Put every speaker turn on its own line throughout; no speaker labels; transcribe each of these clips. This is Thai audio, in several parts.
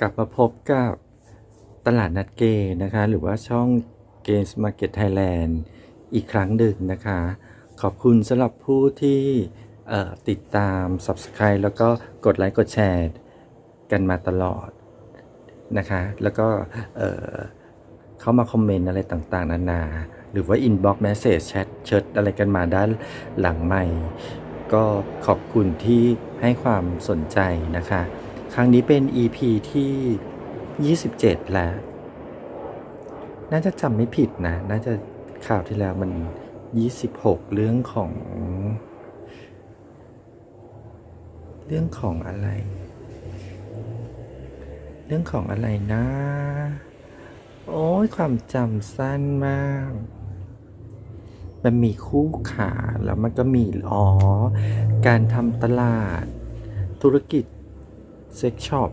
กลับมาพบกับตลาดนัดเกย์นะคะ หรือว่าช่อง Games Market Thailand อีกครั้งหนึ่งนะคะ ขอบคุณสำหรับผู้ที่ติดตาม Subscribe แล้วก็กดไลค์กดแชร์กันมาตลอดนะคะ แล้วก็เข้ามาคอมเมนต์อะไรต่างๆ นานา หรือว่า Inbox Message แชทเชิดอะไรกันมาด้านหลังใหม่ ก็ขอบคุณที่ให้ความสนใจนะคะ รั้งนี้เป็น EP ที่ 27 แล้ว น่าจะจำไม่ผิดนะ น่าจะข่าวที่แล้วมัน 26 เรื่องของ เรื่องของอะไร เรื่องของอะไรนะ โอ้ยความจำสั้นมาก มันมีคู่ขาแล้วมันก็มี อ๋อ การทำตลาดธุรกิจ เซ็กช็อป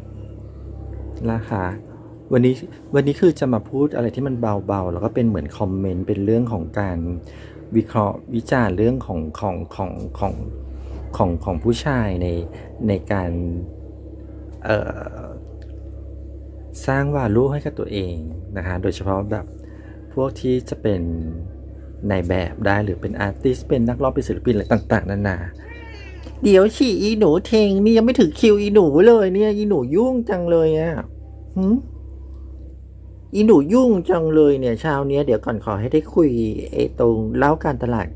นะคะวันนี้วันนี้คือจะมาพูดอะไรที่มันเบาๆ แล้วก็เป็นเหมือนคอมเมนต์เป็นเรื่องของการวิเคราะห์วิจารณ์เรื่องของของของของของของผู้ชายในในการสร้างวาลูให้กับตัวเองนะคะโดยเฉพาะแบบพวกที่จะเป็นในแบบได้หรือเป็นอาร์ติสเป็นนักร้องเป็นศิลปินอะไรต่าง ๆนานา เดี๋ยวฉี่อีหนูเทงนี่ยังไม่ถึงคิวอีหนูเลยเนี่ย อีหนูยุ่งจังเลยอะ่ะหืมอีหนูยุ่งจังเลยเนี่ยเช้าเนี้ยเดี๋ยวก่อนขอให้ได้คุยไอ้ตรงเล่าการตลาด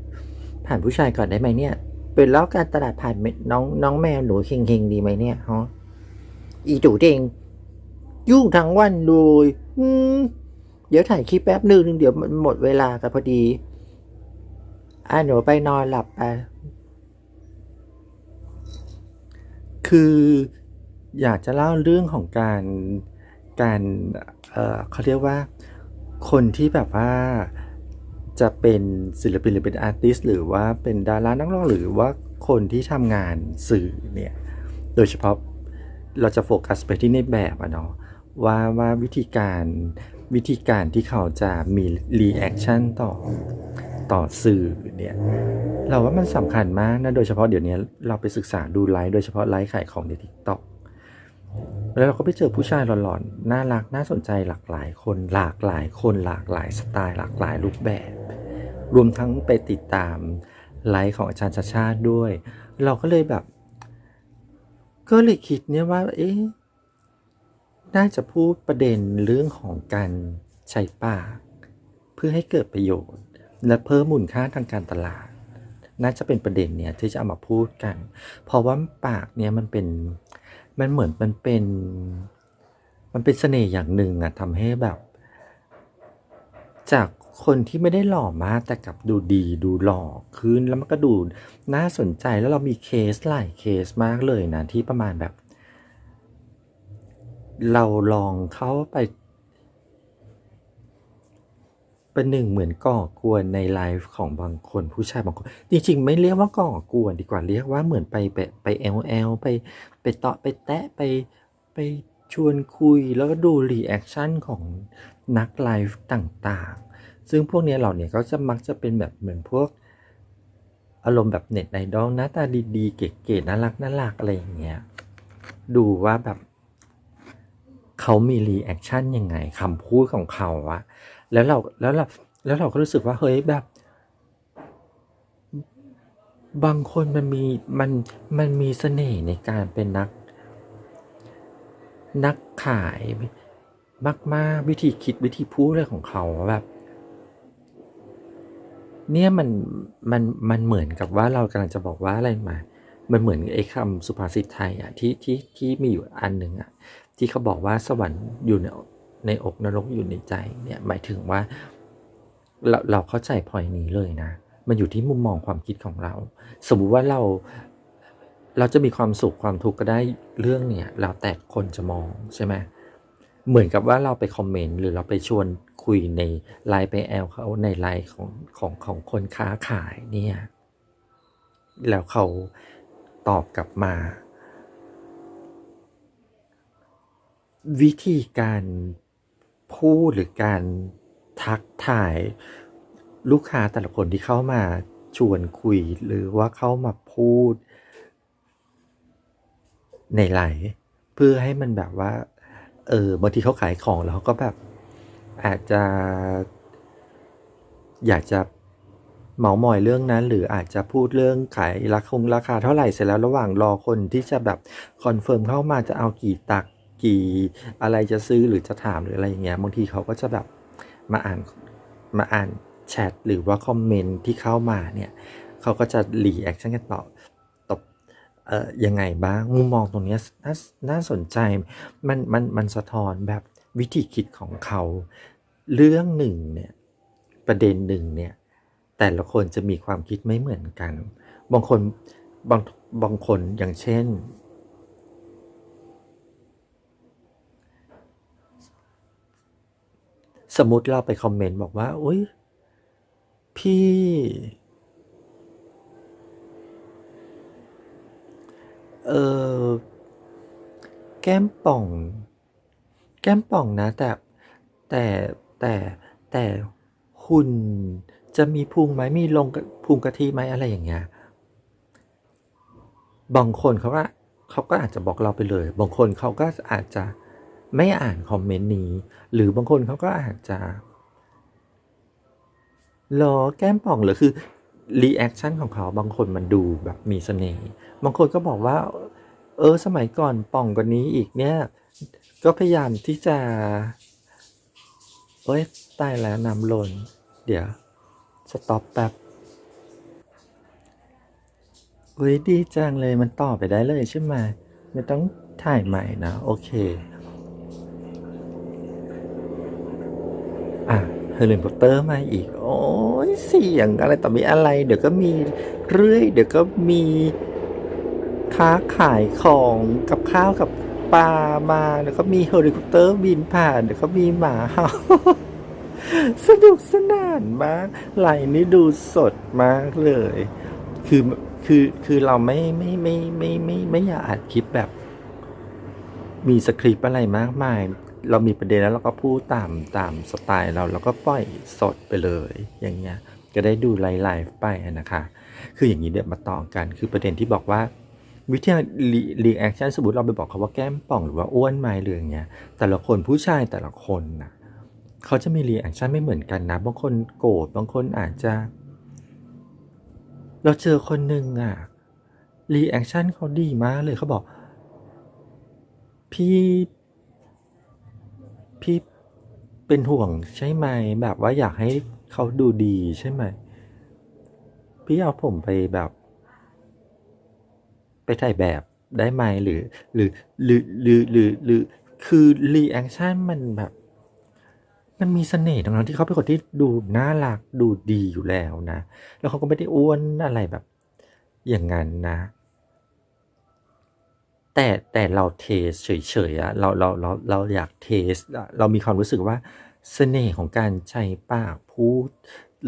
ผ่านผู้ชายก่อนได้ไหมเนี่ย เป็นเล่าการตลาดผ่านน้องน้องแมวหนูเฮงเฮงๆดีไหมเนี่ยฮะอีหนูเทงยุ่งทั้งวันเลยอืมเดี๋ยวถ่ายคลิปแป๊บหนึ่งเดี๋ยวมันหมดเวลากันพอดีอะหนูไปนอนหลับไป คืออยากจะเล่าเรื่องของการการเเขาเรียกว่าคนที่แบบว่าจะเป็นศิลปินหรือเป็นอาร์ติสหรือว่าเป็นดารานักร้องหรือว่าคนที่ทำงานสื่อเนี่ยโดยเฉพาะเราจะโฟกัสไปที่ในแบบอะเนาะว่าว่าวิธีการวิธีการที่เขาจะมีรีแอคชั่นต่อ ต่อสื่อเนี่ยเราว่ามันสำคัญมากนะโดยเฉพาะเดี๋ยวนี้เราไปศึกษาดูไลฟ์โดยเฉพาะไลฟ์ขายของในทิกตอกแล้วเราก็ไปเจอผู้ชายหล่อนๆน่ารักน่าสนใจหลากหลายคน หลากหลายคนหลากหลายสไตล์หลากหลายรูปแบบ รวมทั้งไปติดตามไลฟ์ของอาจารย์ชาชาด้วย เราก็เลยแบบ ก็เลยคิดเนี่ยว่า เอ๊ะน่าจะพูดประเด็นเรื่องของการใช้ปาก เพื่อให้เกิดประโยชน์ และเพิ่มมูลค่าทางการตลาด น่าจะเป็นประเด็นเนี่ยที่จะเอามาพูดกัน เพราะว่าปากเนี่ยมันเป็นมันเหมือนมันเป็น มันเป็นเสน่ห์อย่างหนึ่งอะทำให้แบบ จากคนที่ไม่ได้หล่อมากแต่กลับดูดีดูหล่อขึ้นแล้วมันก็ดูน่าสนใจแล้วเรามีเคสหลายเคสมากเลยนะที่ประมาณแบบ เราลองเข้าไป ป็นหนึ่งเหมือนก่อกวนในไลฟ์ของบางคนผู้ชายบางคน จริงๆ ไม่เรียกว่าก่อกวนดีกว่าเรียกว่าเหมือนไปไปไปเอลเอลไปไปเตาะไปแตะไปไปชวนคุยแล้วก็ดูรีแอคชั่นของนักไลฟ์ต่างๆ ซึ่งพวกนี้ยเราเนี่ยก็จะมักจะเป็นแบบเหมือนพวกอารมณ์แบบเน็ตไอดอลหน้าตาดีๆ เก๋ๆน่ารักน่ารักอะไรอย่างเงี้ยดูว่าแบบเขามีรีแอคชั่นยังไงคำพูดของเขาอะ แล้วเราแล้วเราแล้วเราก็รู้สึกว่าเฮ้ยแบบ บางคนมันมีมันมันมีเสน่ห์ในการเป็นนัก นักขายมากๆวิธีคิดวิธีพูดอะไรของเขาแบบเนี่ยมันมันมันเหมือนกับว่าเรากำลังจะบอกว่าอะไรมา มันเหมือนไอ้คำสุภาษิตไทยอะที่ที่ที่มีอยู่อันหนึ่งอะที่เขาบอกว่าสวรรค์อยู่ ในอกนรกอยู่ในใจเนี่ยหมายถึงว่าเราเราเข้าใจพอยนี้เลยนะ มันอยู่ที่มุมมองความคิดของเรา สมมุติว่าเราเราจะมีความสุขความทุกข์ก็ได้เรื่องเนี่ยแล้วแต่คนจะมองใช่ไหมเหมือนกับว่าเราไปคอมเมนต์หรือเราไปชวนคุยในไลน์ไปแอลเขาในไลน์ของของของคนค้าขายเนี่ยแล้วเขาตอบกลับมา วิธีการ พูดหรือการทักทายลูกค้าแต่ละคนที่เข้ามาชวนคุยหรือว่าเข้ามาพูด ในไลน์เพื่อให้มันแบบว่า เออบางทีเขาขายของแล้วก็แบบ อาจจะ อยากจะเมาส์มอยเรื่องนั้น หรืออาจจะพูดเรื่องขายราคงราคาเท่าไหร่เสร็จแล้วระหว่างรอคนที่จะแบบคอนเฟิร์มเข้ามาจะเอากี่ตัก กี่อะไรจะซื้อหรือจะถามหรืออะไรอย่างเงี้ยบางทีเขาก็จะแบบมาอ่านมาอ่านแชทหรือว่าคอมเมนต์ที่เข้ามาเนี่ยเขาก็จะรีแอคชั่นกันต่อตบเอ่อยังไงบ้างมุมมองตรงเนี้ยน่าน่าสนใจมันมันมันสะท้อนแบบวิธีคิดของเขาเรื่องหนึ่งเนี่ยประเด็นหนึ่งเนี่ยแต่ละคนจะมีความคิดไม่เหมือนกัน บางคนบางบางคนอย่างเช่น สมมติเราไปคอมเมนต์บอกว่าอุ้ยพี่ เออแก้มป่อง แก้มป่องนะ แต่แต่แต่แต่หุ่นจะมีพุงไหมมีลงพุงกะทิไหมอะไรอย่างเงี้ยบางคนเขาก็เขาก็อาจจะบอกเราไปเลย บางคนเขาก็อาจจะ ไม่อ่านคอมเมนต์นี้ หรือบางคนเขาก็อาจจะรอแก้มป่องหรือคือรีแอคชั่นของเขาบางคนมันดูแบบมีเสน่ห์บางคนก็บอกว่า เออสมัยก่อนป่องกว่านี้อีกเนี่ย ก็พยายามที่จะเอ้ยตายแล้วน้ำลน เดี๋ยว สต็อปแป๊บเฮ้ยดีจังเลยมันต่อไปได้เลยใช่ไหมไม่ต้องถ่ายใหม่นะ โอเค อะเฮอร์เรนพอตเตอร์มาอีก โอ้ยเสียงอะไรต่อมีอะไร เดี๋ยวก็มีเรื่อย เดี๋ยวก็มีค้าขายของกับข้าวกับปลามาเดี๋ยวก็มีเฮอริคอปเตอร์บินผ่านเดี๋ยวก็มีหมาเห่าสนุกสนานมากไหลนี่ดูสดมากเลย คือคือคือเราไม่ไม่ไม่ไม่ไม่ไม่อยากอัดคลิปแบบ มีสคริปต์อะไรมากมาย เรามีประเด็นแล้วเราก็พูดตามตามสไตล์เราเราก็ปล่อยสดไปเลย อย่างเงี้ยก็ได้ดูไลฟ์ไปนะคะ คืออย่างนี้เดี๋ยวมาต่อกัน คือประเด็นที่บอกว่าวิธีรีแอคชั่นสมมติเราไปบอกเขาว่าแก้มป่องหรือว่าอ้วนไหมหรืออย่างเงี้ยแต่ละคนผู้ชายแต่ละคนนะเขาจะมีรีแอคชั่นไม่เหมือนกันนะ บางคนโกรธบางคนอาจจะ เราเจอคนหนึ่งอะรีแอคชั่นเขาดีมากเลยเขาบอก พี่ พี่เป็นห่วงใช่ไหม แบบว่าอยากให้เขาดูดีใช่ไหม พี่เอาผมไปแบบ ไปถ่ายแบบได้ไหมหรือ หรือ หรือ หรือ หรือ หรือ คือรีแอคชั่นมันแบบ มันมีเสน่ห์ตรงนั้นที่เขาเป็นคนที่ดูน่ารักดูดีอยู่แล้วนะ แล้วเขาก็ไม่ได้อ้วนอะไรแบบ อย่างนั้นนะ แต่แต่เราเทสเฉยๆอะเราเราเราเราอยากเทส เรามีความรู้สึกว่าเสน่ห์ของการใช้ปากพูด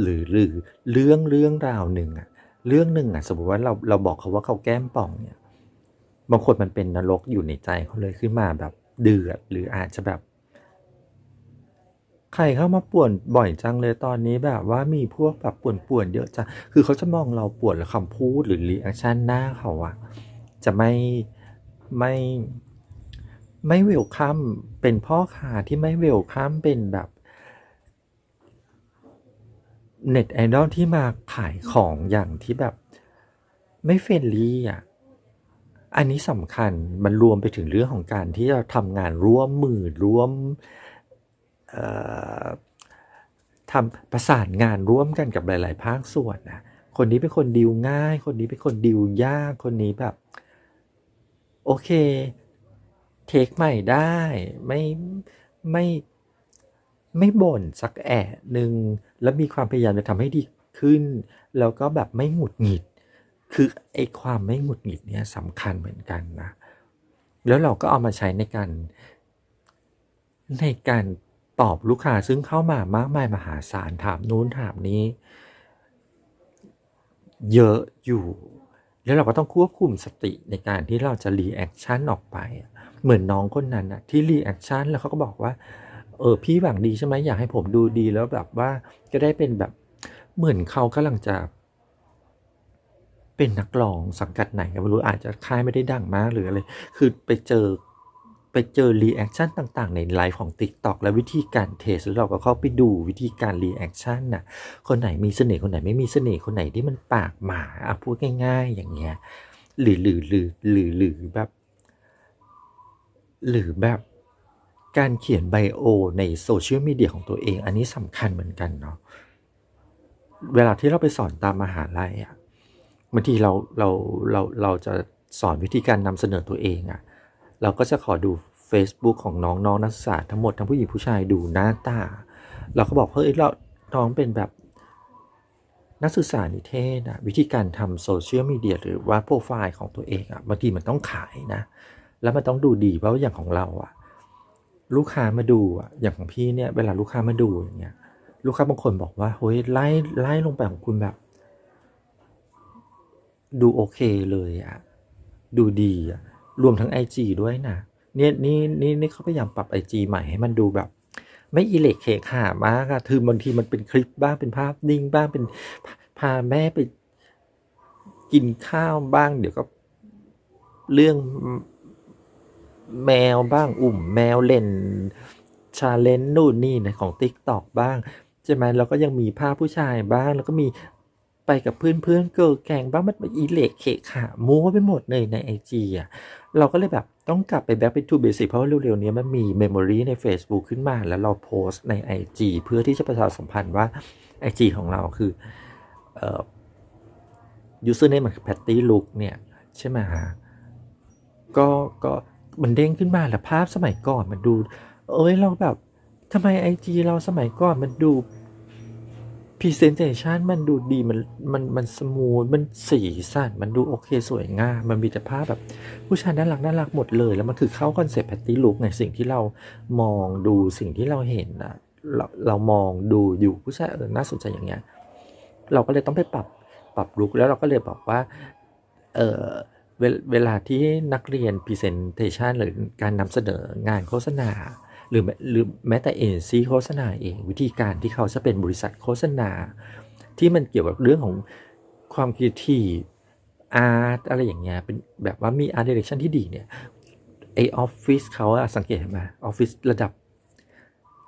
หรือหรือเรื่องเรื่องราวหนึ่งอะเรื่องหนึ่งอะสมมติว่าเราเราบอกเขาว่าเขาแก้มป่องเนี่ยบางคนมันเป็นนรกอยู่ในใจเขาเลยขึ้นมาแบบเดือดหรืออาจจะแบบใครเข้ามาป่วนบ่อยจังเลยตอนนี้แบบว่ามีพวกแบบป่วนๆเยอะจังคือเขาจะมองเราป่วนหรือคำพูดหรือรีแอคชั่นหน้าเขาอะจะไม่ ไม่ไม่เวลคัมเป็นพ่อค้าที่ไม่เวลคัมเป็นแบบเน็ตไอดอลที่มาขายของอย่างที่แบบ ไม่เฟรนลี่อะ อันนี้สำคัญมันรวมไปถึงเรื่องของการที่เราทำงานร่วมมือร่วมทำประสานงานร่วมกันกับหลาย ๆ ภาคส่วนนะคนนี้เป็นคนดีลง่าย คนนี้เป็นคนดีลยาก คนนี้แบบ โอเค เทคใหม่ได้ไม่ไม่ไม่บ่นสักแอะหนึ่งแล้วมีความพยายามจะทำให้ดีขึ้น แล้วก็แบบไม่หงุดหงิด คือไอ้ความไม่หงุดหงิดเนี่ยสำคัญเหมือนกันนะ แล้วเราก็เอามาใช้ในการ ในการตอบลูกค้าซึ่งเข้ามามากมายมหาศาลถามนู้นถามนี้ เยอะอยู่ แล้วเราก็ต้องควบคุมสติในการที่เราจะรีแอคชั่นออกไป เหมือนน้องคนนั้นนะที่รีแอคชั่นแล้วเขาก็บอกว่าเออพี่หวังดีใช่ไหมอยากให้ผมดูดีแล้วแบบว่าจะได้เป็นแบบเหมือนเขากำลังจะเป็นนักร้องสังกัดไหนก็ไม่รู้อาจจะค่ายไม่ได้ดังมากหรืออะไร คือไปเจอ ไปเจอรีแอคชั่นต่างๆ ในไลฟ์ของ TikTok และวิธีการเทสแล้วเราก็เข้าไปดูวิธีการรีแอคชั่นน่ะคนไหนมีเสน่ห์คนไหนไม่มีเสน่ห์คนไหนที่มันปากหมาอะพูดง่าย ๆ อย่างเงี้ยหรือหรือหรือหรือหรือแบบ หรือแบบการเขียนไบโอในโซเชียลมีเดียของตัวเอง อันนี้สำคัญเหมือนกันเนาะเวลาที่เราไปสอนตามมหาลัยอะบางทีเราเราเราเราจะสอนวิธีการนำเสนอตัวเองอะ เราก็จะขอดู Facebook ของน้องน้องนักศึกษาทั้งหมดทั้งผู้หญิงผู้ชายดูหน้าตา เราก็บอกเฮ้ยเราน้องเป็นแบบนักศึกษานิเทศอะวิธีการทำโซเชียลมีเดียหรือว่าโปรไฟล์ของตัวเองอะบางทีมันต้องขายนะ แล้วมันต้องดูดีเพราะว่าอย่างของเราอะลูกค้ามาดูอะอย่างของพี่เนี่ยเวลาลูกค้ามาดูอย่างเงี้ยลูกค้าบางคนบอกว่าเฮ้ยไล่ไล่ลงไปของคุณแบบ ดูโอเคเลยอะดูดีอะ รวมทั้ง IG ด้วยนะเนี่ยนี่นี่นี่เขาพยายามปรับ IG ใหม่ให้มันดูแบบ ไม่อิเล็กเคขามากอะคือ บางทีมันเป็นคลิปบ้างเป็นภาพนิ่งบ้างเป็นพาแม่ไปกินข้าวบ้าง เดี๋ยวก็เรื่องแมวบ้างอุ่มแมวเล่นชาเลนจ์นู่นนี่นะของ TikTok บ้าง ใช่ไหมแล้วก็ยังมีภาพผู้ชายบ้าง แล้วก็มี ไปกับเพื่อนเพื่อนๆเกิร์ลแกงบ้างมันอีเล็กเขะขามัวไปหมดเลยในไอจีอะเราก็เลยแบบต้องกลับไป back to basic เพราะว่าเร็วๆนี้มันมี memory ใน Facebook ขึ้นมาแล้วเราโพสต์ใน IG เพื่อที่จะประชาสัมพันธ์ว่า IG ของเราคือเอ่อ username มันคือ patty look เนี่ยใช่ไหมฮะก็ก็มันเด้งขึ้นมาแล้วภาพสมัยก่อนมันดู เอ้ยเราแบบทำไมไอจีเราสมัยก่อนมันดู Presentation มันดูดีมันมันมันสมูทมันสีสันมันดูโอเคสวยงาม มันมีแต่ภาพแบบ ผู้ชายน่ารักน่ารักหมดเลย แล้วมันคือเข้าคอนเซ็ปต์แพตตี้ลุกในสิ่งที่เรามองดูสิ่งที่เราเห็นอะเราเรามองดูอยู่ผู้ชายเออน่าสนใจอย่างเงี้ยเราก็เลยต้องไปปรับปรับลุกแล้วเราก็เลยบอกว่าเออเวลเวลาที่นักเรียน Presentation หรือการนำเสนองานโฆษณา หรือแม้หรือแม้แต่เอเจนซี่โฆษณาเอง วิธีการที่เขาจะเป็นบริษัทโฆษณา ที่มันเกี่ยวกับเรื่องของความคิดที่อาร์ตอะไรอย่างเงี้ยเป็นแบบว่ามีอาร์ตเดเรคชั่นที่ดีเนี่ยไอออฟฟิศเขาอะสังเกตไหมออฟฟิศระดับ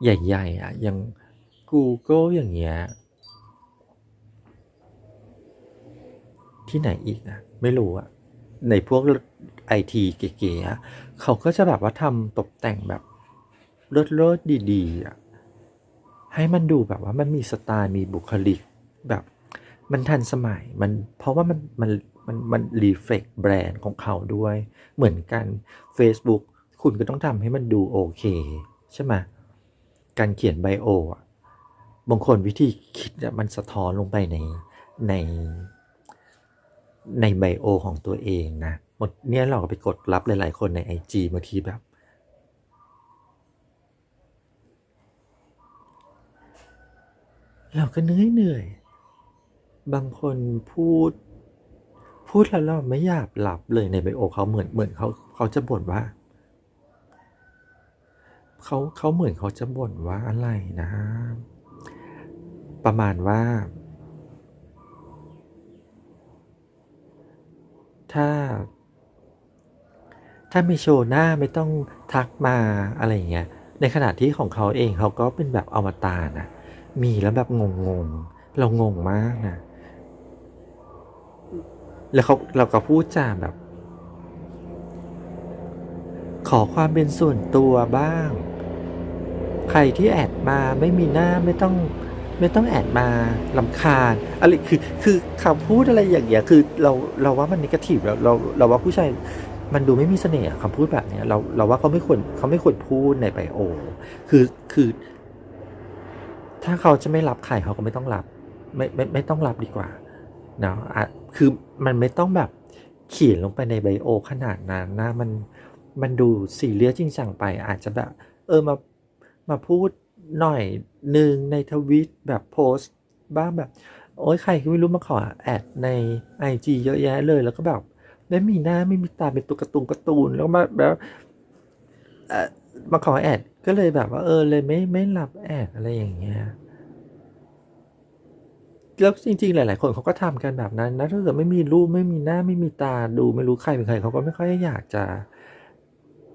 ใหญ่ๆอะอย่าง Google อย่างเงี้ยที่ไหนอีกอะไม่รู้อะในพวกไอทีเก๋ๆเขาก็จะแบบว่าทำตกแต่งแบบ เลิศๆดีๆอะให้มันดูแบบว่ามันมีสไตล์มีบุคลิกแบบ มันทันสมัยมันเพราะว่ามันมันมันมันรีเฟกแบรนด์ของเขาด้วย เหมือนกัน Facebook คุณก็ต้องทำให้มันดูโอเค ใช่ไหมการเขียนไบโออะบางคนวิธีคิดมันสะท้อนลงไปในในในไบโอของตัวเองนะหมดเนี่ยเราก็ไปกดรับหลาย ๆ คนใน IG บางทีแบบ เราก็เหนื่อยเหนื่อย บางคนพูด พูดแล้วเราไม่อยากหลับเลยในไบโอเขาเหมือนเหมือนเขาเขาจะบ่นว่าเขาเขาเหมือนเขาจะบ่นว่าอะไรนะ ประมาณว่า ถ้า ถ้าไม่โชว์หน้าไม่ต้องทักมาอะไรอย่างเงี้ยในขณะที่ของเขาเองเขาก็เป็นแบบอวตานะ มีแล้วแบบงงๆ เรางงมากนะ แล้วเขาเราก็พูดจาแบบ ขอความเป็นส่วนตัวบ้าง ใครที่แอดมาไม่มีหน้าไม่ต้องไม่ต้องแอดมาลำคาญอะไรคือคือคำพูดอะไรอย่างเงี้ยคือเราเราว่ามันนิเกทีฟเราเราเราว่าผู้ชายมันดูไม่มีเสน่ห์คำพูดแบบเนี้ยเราเราว่าเขาไม่ควรเขาไม่ควรพูดในไบโอ คือคือ ถ้าเขาจะไม่รับใครเขาก็ไม่ต้องรับ ไม่ไม่ไม่ต้องรับดีกว่าเนาะอะคือมันไม่ต้องแบบเขียนลงไปในไบโอ ขนาดนั้นนะมันมันดูซีเรียสจริงจังไป อาจจะแบบ เออมามาพูดหน่อยหนึ่งในทวิตแบบโพสต์ บ้างแบบ โอ้ยใครก็ไม่รู้มาขอแอดใน IG เยอะแยะเลยแล้วก็แบบไม่มีหน้าไม่มีตาเป็นตัวการ์ตูนการ์ตูนแล้วมาแบบ มาขอแอดก็เลยแบบว่าเออเลยไม่ไม่รับแอดอะไรอย่างเงี้ยแล้วจริงๆ หลาย ๆ คนเขาก็ทำกันแบบนั้นนะถ้าเกิดไม่มีรูปไม่มีหน้าไม่มีตาดูไม่รู้ใครเป็นใครเขาก็ไม่ค่อยอยากจะ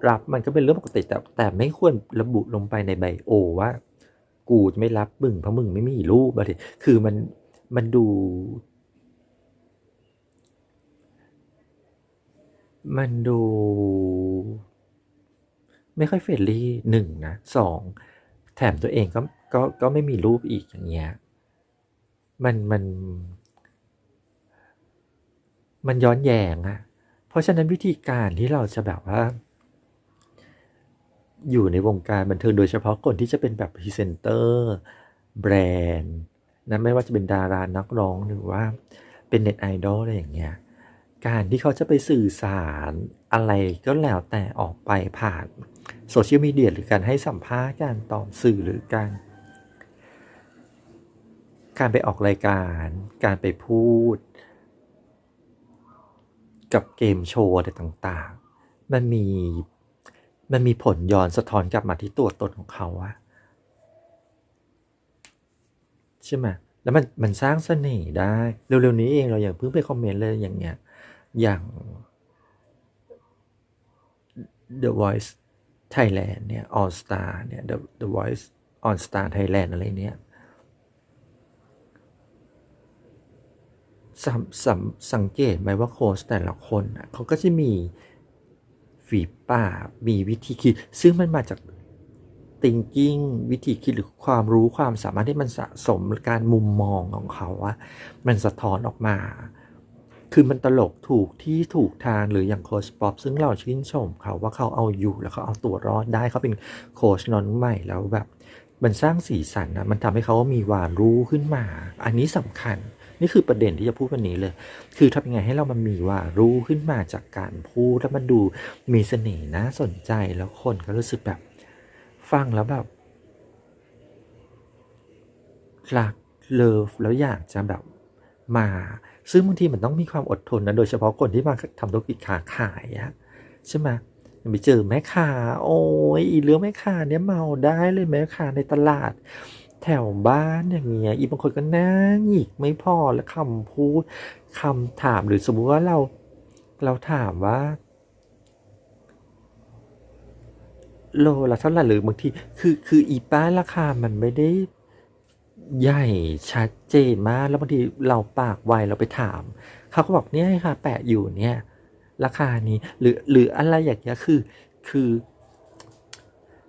รับมันก็เป็นเรื่องปกติแต่แต่ไม่ควรระบุลงไปในไบโอว่า กูจะไม่รับมึงเพราะมึงไม่มีรูปอะไรคือมันมันดู มันดู ไม่ค่อยเฟรนลี่หนึ่งนะสองแถมตัวเองก็ก็ก็ไม่มีรูปอีกอย่างเงี้ยมันมันมันย้อนแยงอะเพราะฉะนั้นวิธีการที่เราจะแบบว่า อยู่ในวงการบันเทิงโดยเฉพาะคนที่จะเป็นแบบพรีเซนเตอร์แบรนด์นะไม่ว่าจะเป็นดารานักร้องหรือว่าเป็นเน็ตไอดอลอะไรอย่างเงี้ย การที่เขาจะไปสื่อสารอะไรก็แล้วแต่ออกไปผ่าน โซเชียลมีเดียหรือการให้สัมภาษณ์การตอบสื่อหรือการ การไปออกรายการ การไปพูด กับเกมโชว์อะไรต่างๆ มันมีมันมีผลย้อนสะท้อนกลับมาที่ตัวตนของเขาอะใช่ไหมแล้วมันมันสร้างเสน่ห์ได้ เร็วๆนี้เองเราอย่างเพิ่งไปคอมเมนต์เลยอย่างเงี้ยอย่าง The Voice Thailand เนี่ย All Star เนี่ย The The Voice All Star Thailand อะไรเนี่ยสังสังสังเกตไหมว่าโค้ชแต่ละคนนะเขาก็จะมีฝีปากมีวิธีคิด ซึ่งมันมาจาก thinking วิธีคิดหรือความรู้ความสามารถที่มันสะสมการมุมมองของเขาอะมันสะท้อนออกมา คือมันตลกถูกที่ถูกทางหรืออย่างโค้ชป๊อปซึ่งเราชื่นชมเขาว่าเขาเอาอยู่แล้วเขาเอาตัวรอดได้เขาเป็นโค้ชน้องใหม่แล้วแบบ มันสร้างสีสันนะมันทำให้เขามีวานรู้ขึ้นมา อันนี้สำคัญนี่คือประเด็นที่จะพูดวันนี้เลย คือทำยังไงให้เรามันมีวารู้ขึ้นมาจากการพูดแล้วมันดูมีเสน่ห์น่าสนใจแล้วคนก็รู้สึกแบบ ฟังแล้วแบบรักเลิฟแล้วอยากจะแบบมา ซึ่งบางทีมันต้องมีความอดทนนะโดยเฉพาะคนที่มาทำธุรกิจค้าขายอะใช่ไหมไปเจอแม่ค้าโอ้ยอีเรื่องแม่ค้าเนี่ยเมาได้เลยแม่ค้าในตลาด แถวบ้านอย่างเงี้ยอีบางคนก็นั่งหงิกไม่พอแล้วคำพูดคำถามหรือสมมุติว่าเราเราถามว่าโลละเท่าไหร่หรือบางทีคือคืออีป้ายราคามันไม่ได้ ใหญ่ชัดเจนมาก แล้วบางทีเราปากไวเราไปถาม เขาก็บอกเนี่ยค่ะ แปะอยู่เนี่ย ราคานี้ หรือหรืออะไรอย่างเงี้ยคือ คือ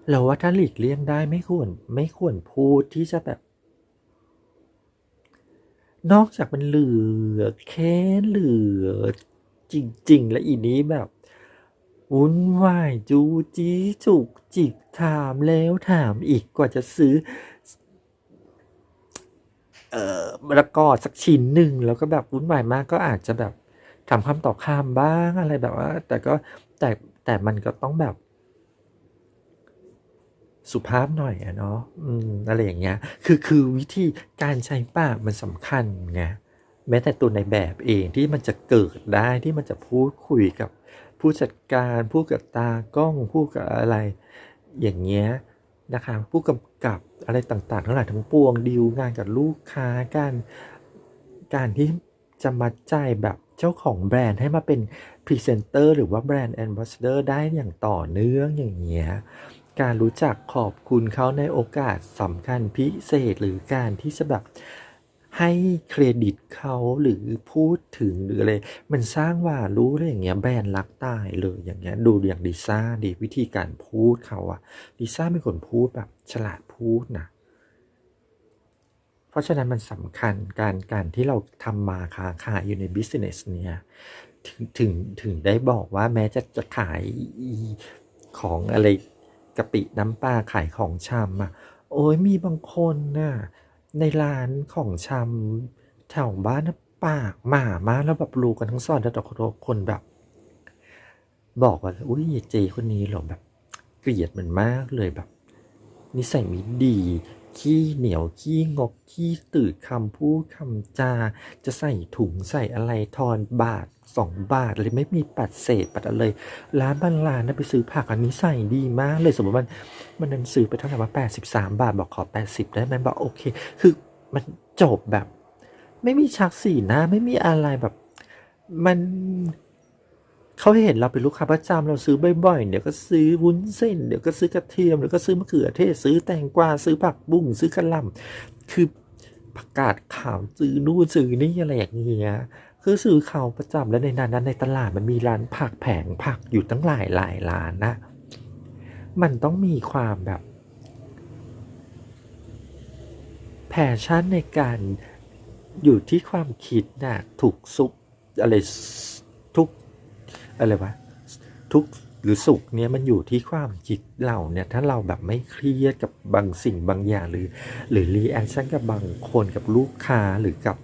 เราว่าถ้าหลีกเลี่ยงได้ไม่ควร ไม่ควรพูดที่จะแบบ นอกจากมันเหลือแค่เหลือ จริง ๆ และอีนี้แบบวุ่นวายจูจี้จุกจิกถามแล้วถามอีกกว่าจะซื้อ เอ่อมะละกอสักชิ้นหนึ่งแล้วก็แบบวุ่นวายมากก็อาจจะแบบทำคำต่อคำบ้างอะไรแบบว่า แต่ก็แต่แต่มันก็ต้องแบบ สุภาพหน่อยอะเนาะอืมอะไรอย่างเงี้ย คือคือวิธีการใช้ปากมันสำคัญไงแม้แต่ตัวในแบบเองที่มันจะเกิดได้ที่มันจะพูดคุยกับผู้จัดการพูดกับตากล้องพูดกับอะไร อย่างเงี้ย นะคะผู้กำกับอะไรต่างๆ ทั้งหลายทั้งปวงดีลงานกับลูกค้าการการที่จะมาจ่ายแบบเจ้าของแบรนด์ให้มาเป็นพรีเซนเตอร์หรือว่าแบรนด์แอนบาสเดอร์ได้อย่างต่อเนื่องอย่างเงี้ยการรู้จักขอบคุณเขาในโอกาสสำคัญพิเศษหรือการที่จะแบบ ให้เครดิตเขาหรือพูดถึงหรืออะไรมันสร้างว่ารู้อะไรอย่างเงี้ยแบรนด์รักตายเลยอย่างเงี้ยดูอย่างดิซ่าดีวิธีการพูดเขาอะดิซ่าเป็นคนพูดแบบฉลาดพูดนะเพราะฉะนั้นมันสำคัญการการที่เราทำมาค้าขายอยู่ในบิสเนสเนี่ยถึงถึงถึงได้บอกว่าแม้จะจะขายของอะไรกะปิน้ำปลาขายของชำอะโอ้ยมีบางคนน่ะ ในร้านของชำแถวบ้านน่ะปากหมามาแล้วแบบรู้กันทั้งซอยแล้วแต่คนแบบ บอกว่าอุ้ยเจคนนี้หรอแบบ เกลียดมันมากเลยแบบ นิสัยไม่ดี ขี้เหนียวขี้งกขี้ตื่นคำพูดคำจา จะใส่ถุงใส่อะไรทอนบาท สองบาทเลยไม่มีปัดเศษปัดอะไรร้านบ้างร้านนะไปซื้อผักอันนี้ใส่ดีมากเลยสมมติมันมันนั้นซื้อไปเท่าไหร่ว่าแปดสิบสามบาทบอกขอแปดสิบได้ไหมบอกโอเค คือมันจบแบบ ไม่มีชักสีหน้าไม่มีอะไรแบบมันเขาเห็นเราเป็นลูกค้าประจำเราซื้อบ่อยๆเดี๋ยวก็ซื้อวุ้นเส้นเดี๋ยวก็ซื้อกระเทียมเดี๋ยวก็ซื้อมะเขือเทศซื้อแตงกวาซื้อผักบุ้งซื้อกระหล่ำคือประกาศข่าวซื้อนู่นซื้อนี่อะไรอย่างเงี้ย คือซื้อข่าวประจำแล้วในนั้นนั้นในตลาดมันมีร้านผักแผงผักอยู่ตั้งหลายหลายร้านนะ มันต้องมีความแบบแพชชั่นในการอยู่ที่ความคิดน่ะถูกซุกอะไรทุกอะไรวะทุกหรือสุขเนี่ยมันอยู่ที่ความคิดเราเนี่ยถ้าเราแบบไม่เครียดกับบางสิ่งบางอย่างหรือ หรือรีแอคชั่นกับบางคนกับลูกค้าหรือกับ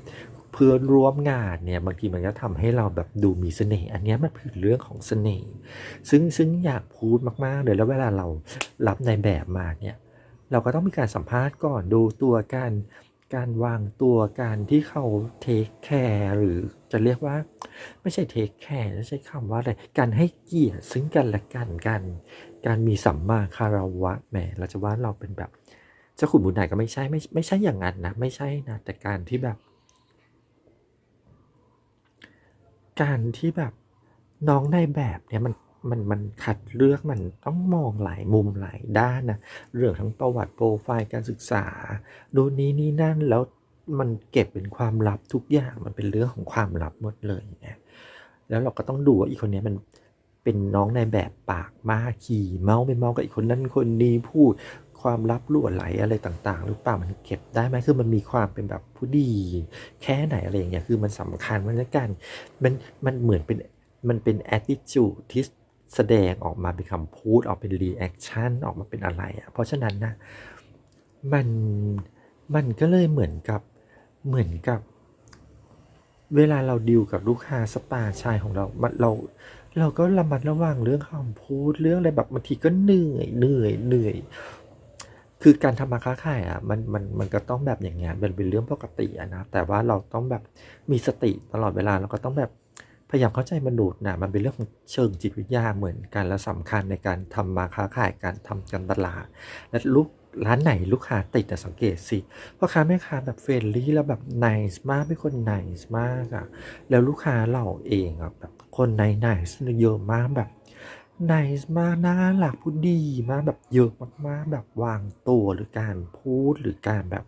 พื่อนร่วมงานเนี่ยบางทีมันก็ทำให้เราแบบดูมีเสน่ห์อันนี้มันคือเรื่องของเสน่ห์ซึ่งซึ่งอยากพูดมากๆเลยแล้วเวลาเรารับในแบบมาเนี่ยเราก็ต้องมีการสัมภาษณ์ก่อนดูตัวการการวางตัวการที่เขาเทคแคร์หรือจะเรียกว่า ไม่ใช่เทคแคร์จะใช้คำว่าอะไรการให้เกียรติซึ่งกันและกันการการมีสัมมาคารวะแหมเราจะว่าเราเป็นแบบเจ้าขุนบุญไหนก็ไม่ใช่ไม่ไม่ใช่อย่างนั้นนะไม่ใช่นะแต่การที่แบบ การที่แบบน้องในแบบเนี่ยมันมันมันคัดเลือกมันต้องมองหลายมุมหลายด้านนะเรื่องทั้งประวัติโปรไฟล์การศึกษาดูนี้นี่นั่นแล้วมันเก็บเป็นความลับทุกอย่างมันเป็นเรื่องของความลับหมดเลยนะแล้วเราก็ต้องดูว่าอีกคนนี้มัน เป็นน้องในแบบปากมาขี่เมาไปเมากับอีกคนนั้นคนนี้พูดความลับรั่วไหลอะไรต่างๆ หรือเปล่ามันเก็บได้ไหมคือมันมีความเป็นแบบผู้ดี แค่ไหนอะไรอย่างเงี้ยคือมันสำคัญมันละกันมันมันเหมือนเป็นมันเป็น attitude ที่แสดงออกมาเป็นคำพูดออกเป็น reaction ออกมาเป็นอะไรอะ่ะเพราะฉะนั้นนะมันมันก็เลยเหมือนกับเหมือนกับ เวลาเราดิวกับลูกค้าสตาชายของเรามันเรา เราก็ระมัดระวังเรื่องคำพูดเรื่องอะไรแบบบางทีก็เหนื่อยเหนื่อยเหนื่อย คือการทำมาค้าขายอะมันมันมันก็ต้องแบบอย่างเงี้ยมันเป็นเรื่องปกติอะนะแต่ว่าเราต้องแบบมีสติตลอดเวลาเราก็ต้องแบบพยายามเข้าใจมนุษย์นะมันเป็นเรื่องของเชิงจิตวิทยาเหมือนกันและสำคัญในการทำมาค้าขายการทำการตลาดและลูก ร้านไหนลูกค้าติดแต่สังเกตสิพ่อค้าแม่ค้าแบบเฟรนลี่แล้วแบบไนส์มากเป็นคนไนส์มากอะแล้วลูกค้าเราเองอะแบบคนไนไนส์เยอะมากแบบไนส์มากน่ารักพูดดีมากแบบเยอะมากๆ แบบวางตัวหรือการพูดหรือการแบบ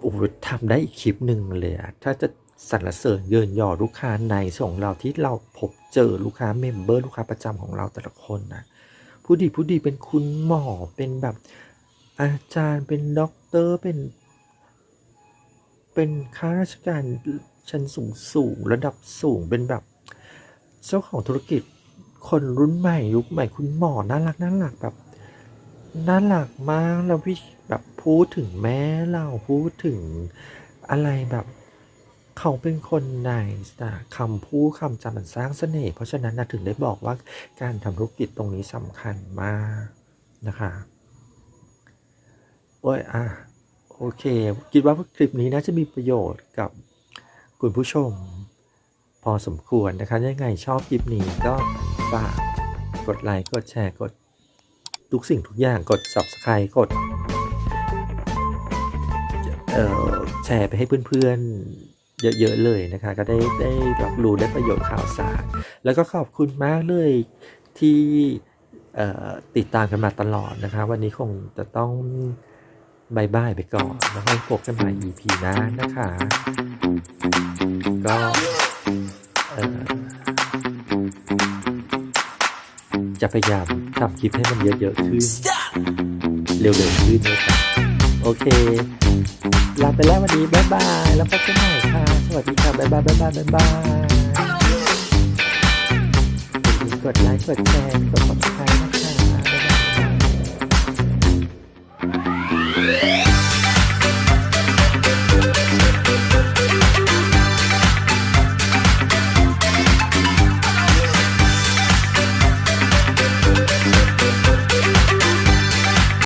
โอ้ทำได้อีกคลิปหนึ่งเลยอะถ้าจะสรรเสริญเยินยอลูกค้าในส่งเราที่เราพบเจอลูกค้าเมมเบอร์ลูกค้าประจำของเราแต่ละคนนะ ผู้ดีผู้ดีเป็นคุณหมอเป็นแบบอาจารย์เป็นด็อกเตอร์เป็น เป็นข้าราชการชั้นสูงสูงระดับสูงเป็นแบบ เจ้าของธุรกิจคนรุ่นใหม่ยุคใหม่คุณหมอน่ารักน่ารักแบบน่ารักมากแล้วพี่แบบพูดถึงแม่เราพูดถึงอะไรแบบ เขาเป็นคนไนนะคำพูดคำจำมันสร้างเสน่ห์เพราะฉะนั้นนะถึงได้บอกว่าการทำธุรกิจตรงนี้สำคัญมากนะคะโอ้ยอะโอเค คิดว่าคลิปนี้น่าจะมีประโยชน์กับคุณผู้ชม พอสมควรนะคะ ยังไงชอบคลิปนี้ก็ฝากกดไลค์กดแชร์กดทุกสิ่งทุกอย่างกด subscribe กดเอ่อแชร์ไปให้เพื่อนๆ เยอะๆเลยนะคะ ก็ได้ได้รับรู้ได้ประโยชน์ข่าวสาร แล้วก็ขอบคุณมากเลยที่ติดตามกันมาตลอดนะคะ วันนี้คงจะต้องบายบายไปก่อนแล้วให้พบกันใหม่ EP หน้านะคะ ก็จะพยายามทำคลิปให้มันเยอะๆขึ้น เร็วๆขึ้นนะครับโอเค ลาไปแล้ววันนี้บ๊ายบาย แล้วพบกันใหม่ค่ะ สวัสดีค่ะบ๊ายบายบ๊ายบายบ๊ายบายกดไลค์กดแชร์กด subscribe น